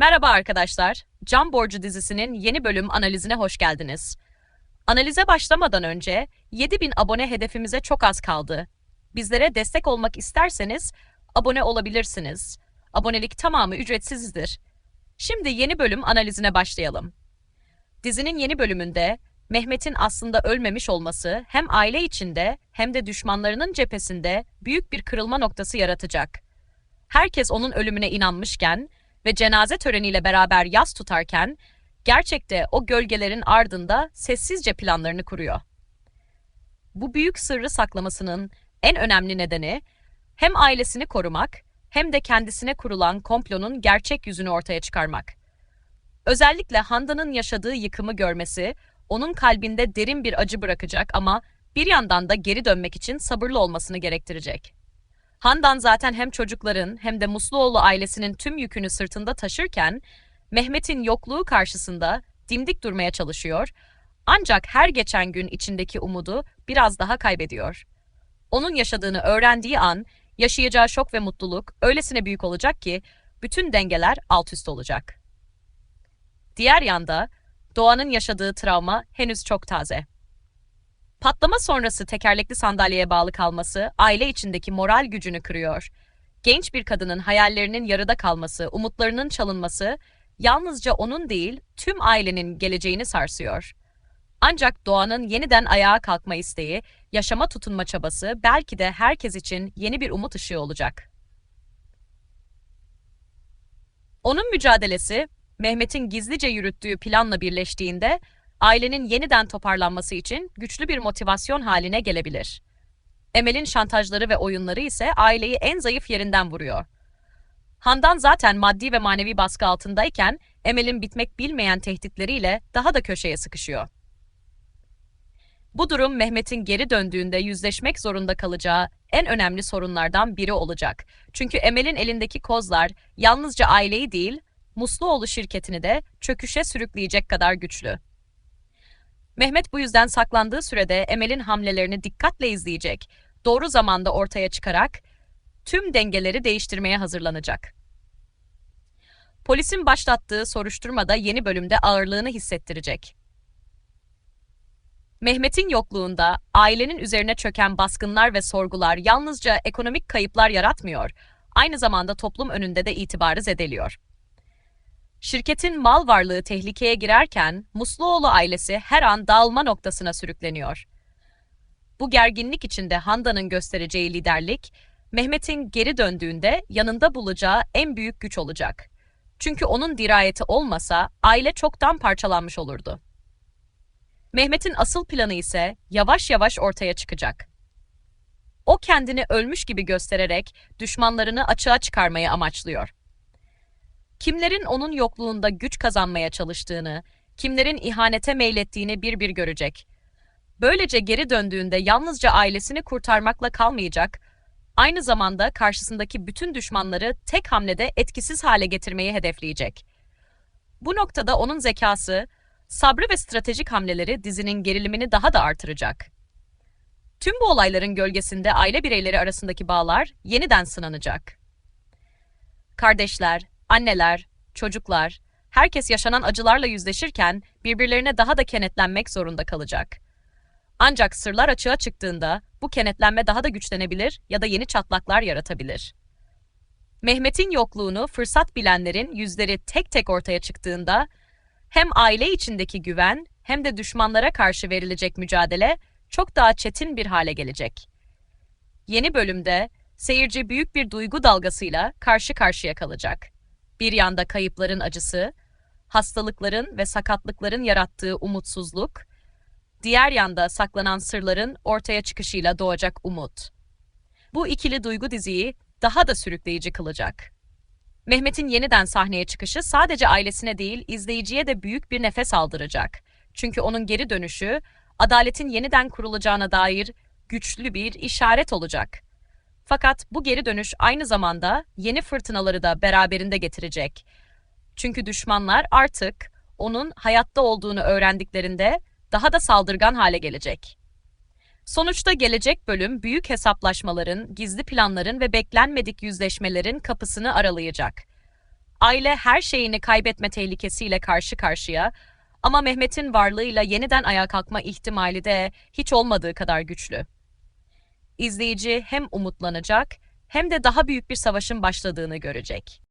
Merhaba arkadaşlar. Can Borcu dizisinin yeni bölüm analizine hoş geldiniz. Analize başlamadan önce 7000 abone hedefimize çok az kaldı. Bizlere destek olmak isterseniz abone olabilirsiniz. Abonelik tamamı ücretsizdir. Şimdi yeni bölüm analizine başlayalım. Dizinin yeni bölümünde Mehmet'in aslında ölmemiş olması hem aile içinde hem de düşmanlarının cephesinde büyük bir kırılma noktası yaratacak. Herkes onun ölümüne inanmışken ve cenaze töreniyle beraber yas tutarken gerçekte o gölgelerin ardında sessizce planlarını kuruyor. Bu büyük sırrı saklamasının en önemli nedeni hem ailesini korumak hem de kendisine kurulan komplonun gerçek yüzünü ortaya çıkarmak. Özellikle Handan'ın yaşadığı yıkımı görmesi onun kalbinde derin bir acı bırakacak ama bir yandan da geri dönmek için sabırlı olmasını gerektirecek. Handan zaten hem çocukların hem de Musluoğlu ailesinin tüm yükünü sırtında taşırken Mehmet'in yokluğu karşısında dimdik durmaya çalışıyor ancak her geçen gün içindeki umudu biraz daha kaybediyor. Onun yaşadığını öğrendiği an yaşayacağı şok ve mutluluk öylesine büyük olacak ki bütün dengeler alt üst olacak. Diğer yanda Doğan'ın yaşadığı travma henüz çok taze. Patlama sonrası tekerlekli sandalyeye bağlı kalması aile içindeki moral gücünü kırıyor. Genç bir kadının hayallerinin yarıda kalması, umutlarının çalınması yalnızca onun değil, tüm ailenin geleceğini sarsıyor. Ancak Doğan'ın yeniden ayağa kalkma isteği, yaşama tutunma çabası belki de herkes için yeni bir umut ışığı olacak. Onun mücadelesi Mehmet'in gizlice yürüttüğü planla birleştiğinde ailenin yeniden toparlanması için güçlü bir motivasyon haline gelebilir. Emel'in şantajları ve oyunları ise aileyi en zayıf yerinden vuruyor. Handan zaten maddi ve manevi baskı altındayken Emel'in bitmek bilmeyen tehditleriyle daha da köşeye sıkışıyor. Bu durum Mehmet'in geri döndüğünde yüzleşmek zorunda kalacağı en önemli sorunlardan biri olacak. Çünkü Emel'in elindeki kozlar yalnızca aileyi değil, Musluoğlu şirketini de çöküşe sürükleyecek kadar güçlü. Mehmet bu yüzden saklandığı sürede Emel'in hamlelerini dikkatle izleyecek, doğru zamanda ortaya çıkarak tüm dengeleri değiştirmeye hazırlanacak. Polisin başlattığı soruşturmada yeni bölümde ağırlığını hissettirecek. Mehmet'in yokluğunda ailenin üzerine çöken baskınlar ve sorgular yalnızca ekonomik kayıplar yaratmıyor, aynı zamanda toplum önünde de itibarı zedeliyor. Şirketin mal varlığı tehlikeye girerken Musluoğlu ailesi her an dağılma noktasına sürükleniyor. Bu gerginlik içinde Handan'ın göstereceği liderlik, Mehmet'in geri döndüğünde yanında bulacağı en büyük güç olacak. Çünkü onun dirayeti olmasa aile çoktan parçalanmış olurdu. Mehmet'in asıl planı ise yavaş yavaş ortaya çıkacak. O kendini ölmüş gibi göstererek düşmanlarını açığa çıkarmayı amaçlıyor. Kimlerin onun yokluğunda güç kazanmaya çalıştığını, kimlerin ihanete meylettiğini bir bir görecek. Böylece geri döndüğünde yalnızca ailesini kurtarmakla kalmayacak, aynı zamanda karşısındaki bütün düşmanları tek hamlede etkisiz hale getirmeyi hedefleyecek. Bu noktada onun zekası, sabrı ve stratejik hamleleri dizinin gerilimini daha da artıracak. Tüm bu olayların gölgesinde aile bireyleri arasındaki bağlar yeniden sınanacak. Kardeşler, Anneler, çocuklar, herkes yaşanan acılarla yüzleşirken birbirlerine daha da kenetlenmek zorunda kalacak. Ancak sırlar açığa çıktığında bu kenetlenme daha da güçlenebilir ya da yeni çatlaklar yaratabilir. Mehmet'in yokluğunu fırsat bilenlerin yüzleri tek tek ortaya çıktığında hem aile içindeki güven hem de düşmanlara karşı verilecek mücadele çok daha çetin bir hale gelecek. Yeni bölümde seyirci büyük bir duygu dalgasıyla karşı karşıya kalacak. Bir yanda kayıpların acısı, hastalıkların ve sakatlıkların yarattığı umutsuzluk, diğer yanda saklanan sırların ortaya çıkışıyla doğacak umut. Bu ikili duygu diziyi daha da sürükleyici kılacak. Mehmet'in yeniden sahneye çıkışı sadece ailesine değil, izleyiciye de büyük bir nefes aldıracak. Çünkü onun geri dönüşü, adaletin yeniden kurulacağına dair güçlü bir işaret olacak. Fakat bu geri dönüş aynı zamanda yeni fırtınaları da beraberinde getirecek. Çünkü düşmanlar artık onun hayatta olduğunu öğrendiklerinde daha da saldırgan hale gelecek. Sonuçta gelecek bölüm büyük hesaplaşmaların, gizli planların ve beklenmedik yüzleşmelerin kapısını aralayacak. Aile her şeyini kaybetme tehlikesiyle karşı karşıya ama Mehmet'in varlığıyla yeniden ayağa kalkma ihtimali de hiç olmadığı kadar güçlü. İzleyici hem umutlanacak hem de daha büyük bir savaşın başladığını görecek.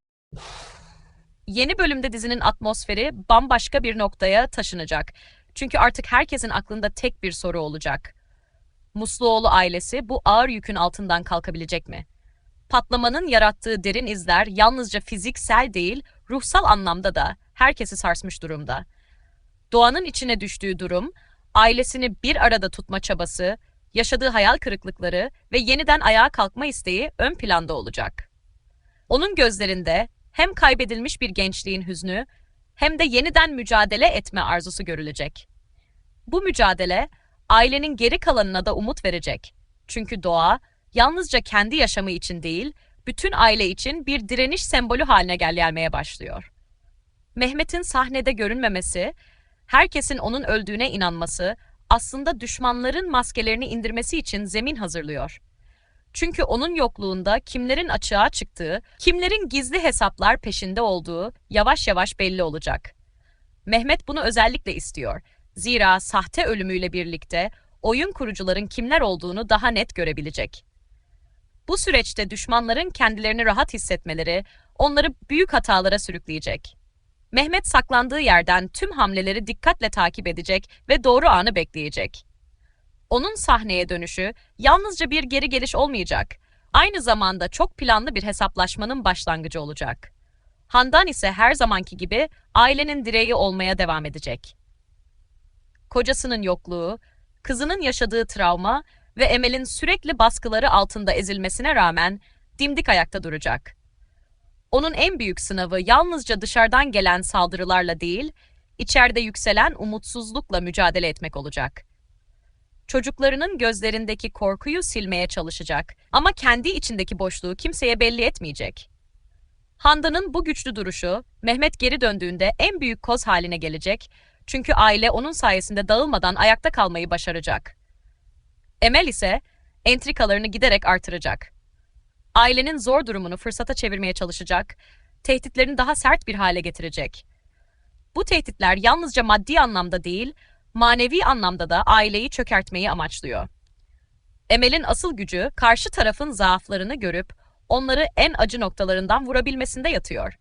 Yeni bölümde dizinin atmosferi bambaşka bir noktaya taşınacak. Çünkü artık herkesin aklında tek bir soru olacak. Musluoğlu ailesi bu ağır yükün altından kalkabilecek mi? Patlamanın yarattığı derin izler yalnızca fiziksel değil, ruhsal anlamda da herkesi sarsmış durumda. Doğanın içine düştüğü durum, ailesini bir arada tutma çabası, yaşadığı hayal kırıklıkları ve yeniden ayağa kalkma isteği ön planda olacak. Onun gözlerinde hem kaybedilmiş bir gençliğin hüznü hem de yeniden mücadele etme arzusu görülecek. Bu mücadele ailenin geri kalanına da umut verecek. Çünkü doğa yalnızca kendi yaşamı için değil, bütün aile için bir direniş sembolü haline gelmeye başlıyor. Mehmet'in sahnede görünmemesi, herkesin onun öldüğüne inanması aslında düşmanların maskelerini indirmesi için zemin hazırlıyor. Çünkü onun yokluğunda kimlerin açığa çıktığı, kimlerin gizli hesaplar peşinde olduğu yavaş yavaş belli olacak. Mehmet bunu özellikle istiyor. Zira sahte ölümüyle birlikte oyun kurucuların kimler olduğunu daha net görebilecek. Bu süreçte düşmanların kendilerini rahat hissetmeleri onları büyük hatalara sürükleyecek. Mehmet saklandığı yerden tüm hamleleri dikkatle takip edecek ve doğru anı bekleyecek. Onun sahneye dönüşü yalnızca bir geri geliş olmayacak. Aynı zamanda çok planlı bir hesaplaşmanın başlangıcı olacak. Handan ise her zamanki gibi ailenin direği olmaya devam edecek. Kocasının yokluğu, kızının yaşadığı travma ve Emel'in sürekli baskıları altında ezilmesine rağmen dimdik ayakta duracak. Onun en büyük sınavı yalnızca dışarıdan gelen saldırılarla değil, içeride yükselen umutsuzlukla mücadele etmek olacak. Çocuklarının gözlerindeki korkuyu silmeye çalışacak ama kendi içindeki boşluğu kimseye belli etmeyecek. Handan'ın bu güçlü duruşu Mehmet geri döndüğünde en büyük koz haline gelecek çünkü aile onun sayesinde dağılmadan ayakta kalmayı başaracak. Emel ise entrikalarını giderek artıracak. Ailenin zor durumunu fırsata çevirmeye çalışacak, tehditlerini daha sert bir hale getirecek. Bu tehditler yalnızca maddi anlamda değil, manevi anlamda da aileyi çökertmeyi amaçlıyor. Emel'in asıl gücü karşı tarafın zaaflarını görüp onları en acı noktalarından vurabilmesinde yatıyor.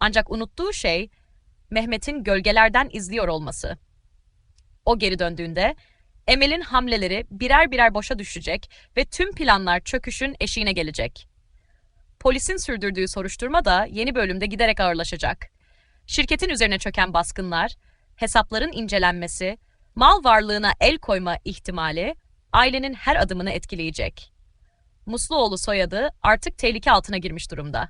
Ancak unuttuğu şey Mehmet'in gölgelerden izliyor olması. O geri döndüğünde Emel'in hamleleri birer birer boşa düşecek ve tüm planlar çöküşün eşiğine gelecek. Polisin sürdürdüğü soruşturma da yeni bölümde giderek ağırlaşacak. Şirketin üzerine çöken baskınlar, hesapların incelenmesi, mal varlığına el koyma ihtimali ailenin her adımını etkileyecek. Musluoğlu soyadı artık tehlike altına girmiş durumda.